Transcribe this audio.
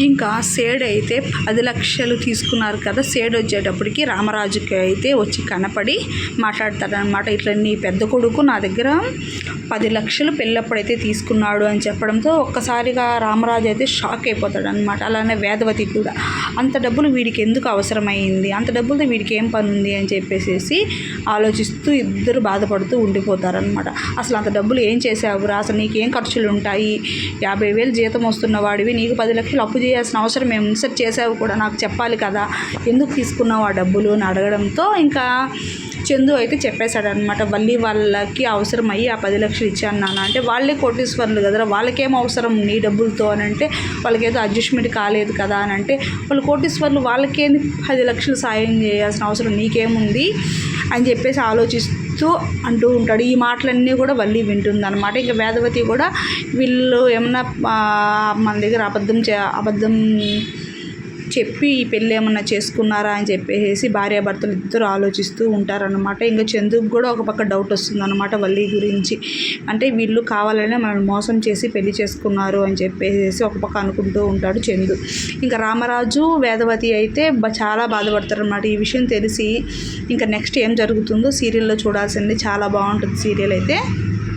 ఇంకా సేడ్ అయితే పది లక్షలు తీసుకున్నారు కదా సేడ్ వచ్చేటప్పటికి రామరాజుకి అయితే వచ్చి కనపడి మాట్లాడతాడనమాట ఇట్లా నీ పెద్ద కొడుకు నా దగ్గర పది లక్షలు పెళ్ళప్పుడైతే తీసుకున్నాడు అని చెప్పడంతో ఒక్కసారిగా రామరాజు అయితే షాక్ అయిపోతాడు అనమాట అలానే వేదవతి కూడా అంత డబ్బులు వీడికి ఎందుకు అవసరమైంది? అంత డబ్బులతో వీడికి ఏం పని ఉంది అని చెప్పేసి ఆలోచిస్తూ ఇద్దరు బాధపడుతూ ఉండిపోతారనమాట అసలు అంత డబ్బులు ఏం చేసావురా అసలు నీకేం ఖర్చులు ఉంటాయి యాభై వేలు జీతం వస్తున్న వాడివి నీకు పది లక్షలు అప్పు చేయాల్సిన అవసరం మేము ఇన్సర్ట్ చేసావు కూడా నాకు చెప్పాలి కదా. ఎందుకు తీసుకున్నావు ఆ డబ్బులు అని అడగడంతో ఇంకా చందు అయితే చెప్పేశాడనమాట మళ్ళీ వాళ్ళకి అవసరం అయ్యి ఆ పది లక్షలు ఇచ్చాను నాన్న అంటే వాళ్ళే కోటీశ్వరులు కదరా వాళ్ళకేం అవసరం నీ డబ్బులతో అని అంటే వాళ్ళకేదో అడ్జస్ట్మెంట్ కాలేదు కదా అని అంటే వాళ్ళు కోటీశ్వరులు వాళ్ళకేంది పది లక్షలు సాయం చేయాల్సిన అవసరం నీకేముంది అని చెప్పేసి ఆలోచిస్తూ అంటూ ఉంటాడు. ఈ మాటలన్నీ కూడా వల్లి వింటుంది అనమాట ఇంకా వేదవతి కూడా వీళ్ళు ఏమన్నా మన దగ్గర అబద్ధం చే అబద్ధం చెప్పి ఈ పెళ్ళి ఏమన్నా చేసుకున్నారా అని చెప్పేసి భార్యాభర్తలు ఇద్దరు ఆలోచిస్తూ ఉంటారనమాట ఇంకా చందుకు కూడా ఒక పక్క డౌట్ వస్తుందన్నమాట వల్లి గురించి. అంటే వీళ్ళు కావాలనే మనల్ని మోసం చేసి పెళ్ళి చేసుకున్నారు అని చెప్పేసి ఒక పక్క అనుకుంటూ ఉంటాడు చందు. ఇంకా రామరాజు వేదవతి అయితే చాలా బాధపడతారు అనమాట ఈ విషయం తెలిసి ఇంకా నెక్స్ట్ ఏం జరుగుతుందో సీరియల్లో చూడాల్సింది. చాలా బాగుంటుంది సీరియల్ అయితే.